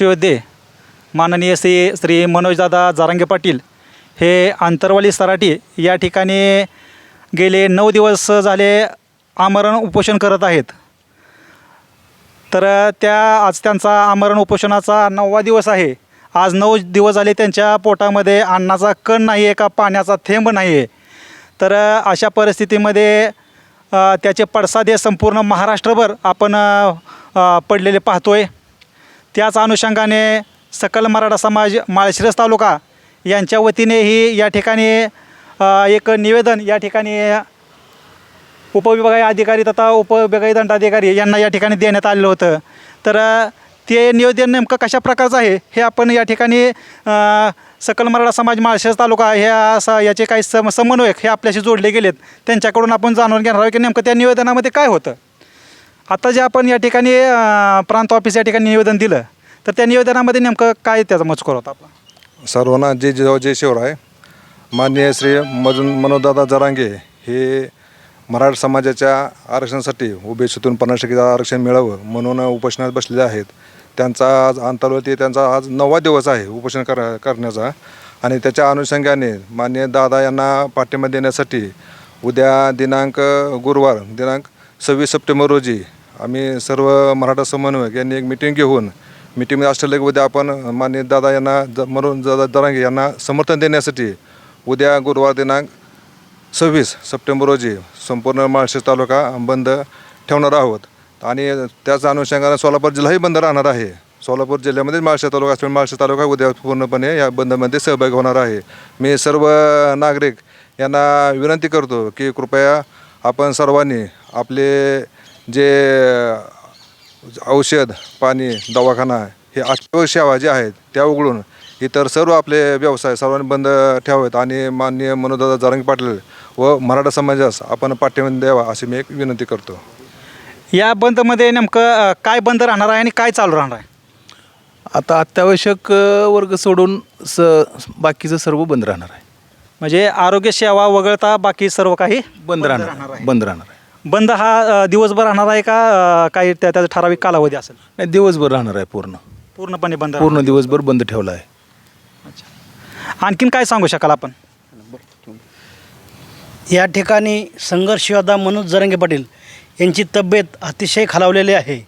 योद्धे माननीय श्री श्री मनोजदादा जारांगे पाटील हे आंतरवाली सराटी या ठिकाणी गेले नऊ दिवस झाले आमरण उपोषण करत आहेत. तर त्या आज त्यांचा आमरण उपोषणाचा नववा दिवस आहे. आज नऊ दिवस झाले त्यांच्या पोटामध्ये अन्नाचा कण नाही आहे का पाण्याचा थेंब नाही आहे तर अशा परिस्थितीमध्ये त्याचे पडसाद हे संपूर्ण महाराष्ट्रभर आपण पडलेले पाहतो आहे त्याच अनुषंगाने सकल मराठा समाज माळशिरस तालुका यांच्या वतीनेही या ठिकाणी एक निवेदन या ठिकाणी उपविभागीय अधिकारी तथा उपविभागीय दंडाधिकारी यांना या ठिकाणी देण्यात आलेलं होतं. तर ते निवेदन नेमकं कशा प्रकारचं आहे हे आपण या ठिकाणी सकल मराठा समाज माळशिरस तालुका ह्या असा याचे काही सम समन्वयक हे आपल्याशी जोडले गेलेत. त्यांच्याकडून आपण जाणून घेणार आहोत की नेमकं त्या निवेदनामध्ये काय होतं. आता जे आपण या ठिकाणी अ, प्रांत ऑफिस या ठिकाणी निवेदन दिलं तर त्या निवेदनामध्ये नेमकं काय त्याचा मजकूर होता आपला? सर्वांना जय जिजाऊ जय शिवराय माननीय श्री मजून मनोजदादा जरांगे हे मराठा समाजाच्या आरक्षणासाठी ओबीसीतून पन्नास टक्के आरक्षण मिळावं म्हणून उपोषणात बसलेले आहेत. त्यांचा आज अंतर्वती त्यांचा आज नववा दिवस आहे उपोषण कर करण्याचा. आणि त्याच्या अनुषंगाने माननीय दादा यांना पाठिंबा देण्यासाठी उद्या दिनांक गुरुवार दिनांक सव्वीस सप्टेंबर रोजी आम्ही सर्व मराठा समन्वयक यांनी एक मिटिंग घेऊन मिटिंगमध्ये असलेले उद्या आपण माननीय दादा यांना ज मरून दादा दरांगे यांना समर्थन देण्यासाठी उद्या गुरुवार दिनांक सव्वीस सप्टेंबर रोजी संपूर्ण माळशेज तालुका बंद ठेवणार आहोत. आणि त्याच अनुषंगाने सोलापूर जिल्हाही बंद राहणार आहे. सोलापूर जिल्ह्यामध्ये माळशेज तालुका असल्यामुळे माळशेज तालुका उद्या पूर्णपणे या बंदमध्ये सहभागी होणार आहे. मी सर्व नागरिक यांना विनंती करतो की कृपया आपण सर्वांनी आपले जे औषध पाणी दवाखाना हे अत्यावश्यक सेवा ज्या आहेत त्या उघडून इतर सर्व आपले व्यवसाय सर्वांनी बंद ठेवावेत आणि माननीय मनोदादा जारंगी पाटील व मराठा समाजास आपण पाठिंबा द्यावा अशी मी एक विनंती करतो. या बंदमध्ये नेमकं काय बंद राहणार आहे आणि काय चालू राहणार आहे? आता अत्यावश्यक वर्ग सोडून स बाकीचं सर्व बंद राहणार आहे. म्हणजे आरोग्य सेवा वगळता बाकी सर्व काही बंद राहणार आहे. बंद राहणार आहे. बंद हा अ, दिवसभर राहणार आहे का अ, काही त्या त्याचा ठराविक कालावधी असेल? नाही दिवसभर राहणार आहे पूर्ण. पूर्णपणे बंद पूर्ण दिवसभर बंद ठेवला आहे. राहणार. आणखीन काय सांगू शकाल आपण? या ठिकाणी संघर्ष योद्धा मनोज जरंगे पाटील यांची तब्येत अतिशय खालावलेली आहे.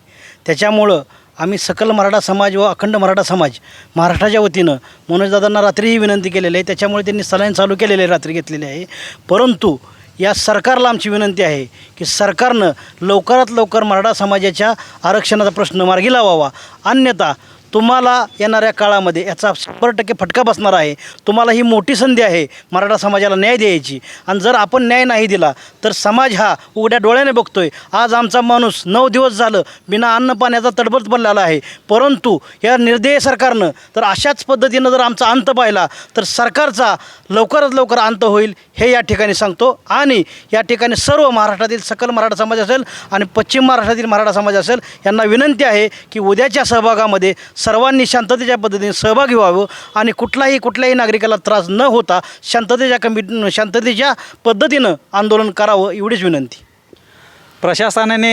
त्याच्यामुळं आम्ही सकल मराठा समाज व अखंड मराठा समाज महाराष्ट्राच्या वतीनं मनोजदादांना रात्रीही विनंती केलेली आहे. त्याच्यामुळे त्यांनी सलाईन चालू केलेले आहे रात्री घेतलेले आहे. परंतु या सरकारला आमची विनंती आहे की सरकारनं लवकरात लवकर मराठा समाजाच्या आरक्षणाचा प्रश्न मार्गी लावावा. अन्यथा तुम्हाला येणाऱ्या काळामध्ये याचा शंभर टक्के फटका बसणार आहे. तुम्हाला ही मोठी संधी आहे. मराठा समाजाला न्याय द्यायची. आणि जर आपण न्याय नाही दिला तर समाज हा उघड्या डोळ्याने बघतोय. आज आमचा माणूस नऊ दिवस झालं बिना अन्न पाण्याचा तडबड बनलेला आहे. परंतु या निर्दय सरकारनं तर अशाच पद्धतीनं जर आमचा अंत पाहिला तर सरकारचा लवकरात लवकर अंत होईल हे या ठिकाणी सांगतो. आणि या ठिकाणी सर्व महाराष्ट्रातील सकल मराठा समाज असेल आणि पश्चिम महाराष्ट्रातील मराठा समाज असेल यांना विनंती आहे की उद्याच्या सहभागामध्ये सर्वांनी शांततेच्या पद्धतीने सहभागी व्हावं आणि कुठलाही कुठल्याही नागरिकाला त्रास न होता शांततेच्या कमी शांततेच्या पद्धतीनं आंदोलन करावं एवढीच विनंती. प्रशासनाने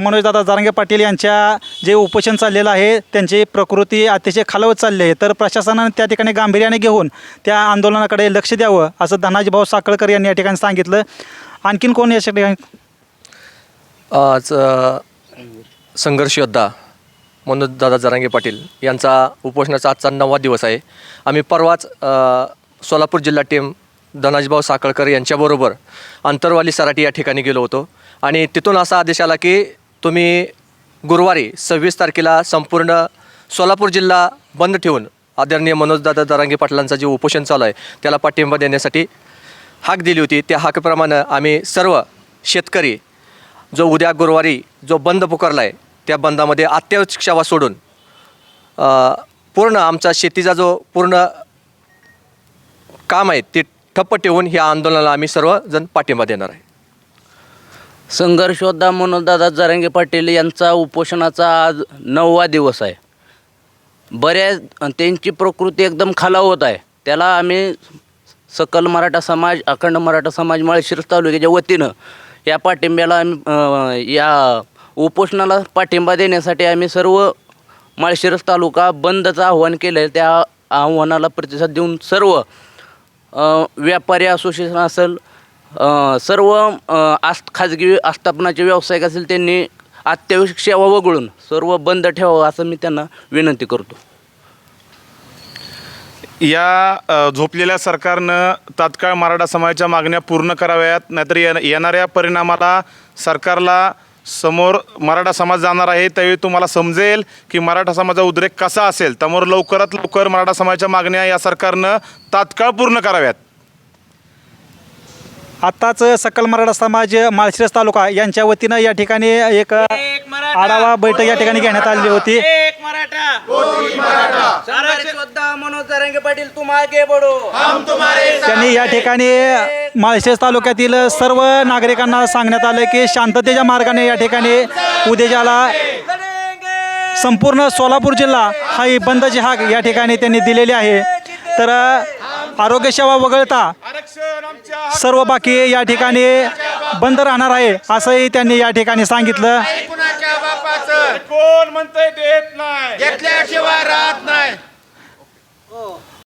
मनोजदादा जारंगे पाटील यांच्या जे उपोषण चाललेलं आहे त्यांची प्रकृती अतिशय खालवत चालली आहे. तर प्रशासनाने त्या ठिकाणी गांभीर्याने घेऊन त्या आंदोलनाकडे लक्ष द्यावं असं धनाजी भाऊ साखळकर यांनी या ठिकाणी सांगितलं. आणखीन कोण या ठिकाणी? आज संघर्ष योद्धा मनोज दादा जरांगे पाटील यांचा उपोषणाचा आजचा नववा दिवस आहे. आम्ही परवाच सोलापूर जिल्हा टीम धनाजीभाऊ साखळकर यांच्याबरोबर अंतरवाली सराटी या ठिकाणी गेलो होतो. आणि तिथून असा आदेश आला की तुम्ही गुरुवारी सव्वीस तारखेला संपूर्ण सोलापूर जिल्हा बंद ठेवून आदरणीय मनोजदादा दरांगे पाटलांचं जे उपोषण चालू आहे त्याला पाठिंबा देण्यासाठी हाक दिली होती. त्या हाकेप्रमाणे आम्ही सर्व शेतकरी जो उद्या गुरुवारी जो बंद पुकारला आहे त्या बंदामध्ये अत्यावश्यक सेवा सोडून पूर्ण आमचा शेतीचा जो पूर्ण काम आहे ते ठप्प ठेवून ह्या आंदोलनाला आम्ही सर्वजण पाठिंबा देणार आहे. संघर्षोद्धा म्हणून मनोजदादा जरांगे पाटील यांचा उपोषणाचा आज नववा दिवस आहे. बऱ्याच त्यांची प्रकृती एकदम खालावत आहे. त्याला आम्ही सकल मराठा समाज अखंड मराठा समाज माळशिरस तालुक्याच्या वतीनं या पाठिंब्याला आम्ही या उपोषणाला पाठिंबा देण्यासाठी आम्ही सर्व माळशिरस तालुका बंदचं आव्हान केलं आहे त्या आव्हानाला प्रतिसाद देऊन सर्व व्यापारी असोसिएशन असेल सर्व आस् आस्त खाजगी आस्थापनाचे व्यावसायिक असेल त्यांनी अत्यावश्यक सेवा वगळून सर्व बंद ठेवावं असं मी त्यांना विनंती करतो. या झोपलेल्या सरकारनं तात्काळ मराठा समाजाच्या मागण्या पूर्ण कराव्यात नाहीतर येणाऱ्या परिणामाला सरकारला समोर मराठा समाज जाणार आहे त्यावेळी तुम्हाला समजेल की मराठा समाजाचा उद्रेक कसा असेल. त्यामुळे लवकरात लवकर मराठा समाजाच्या मागण्या या सरकारनं तात्काळ पूर्ण कराव्यात. आत्ताच सकल मराठा समाज माळशिरस तालुका यांच्या वतीनं या ठिकाणी एक आढावा बैठक या ठिकाणी घेण्यात आलेली होती. त्यांनी या ठिकाणी माळशेज तालुक्यातील सर्व नागरिकांना सांगण्यात आलं की शांततेच्या मार्गाने या ठिकाणी उद्याच्याला संपूर्ण सोलापूर जिल्हा हा ही बंदची हाक या ठिकाणी त्यांनी दिलेली आहे. तर आरोग्यसेवा वगळता सर्व बाकी या ठिकाणी बंद राहणार आहे असंही त्यांनी या ठिकाणी सांगितलं. कोण म्हणतंय देत नाही? घेतल्याशिवाय राहत नाही. हो.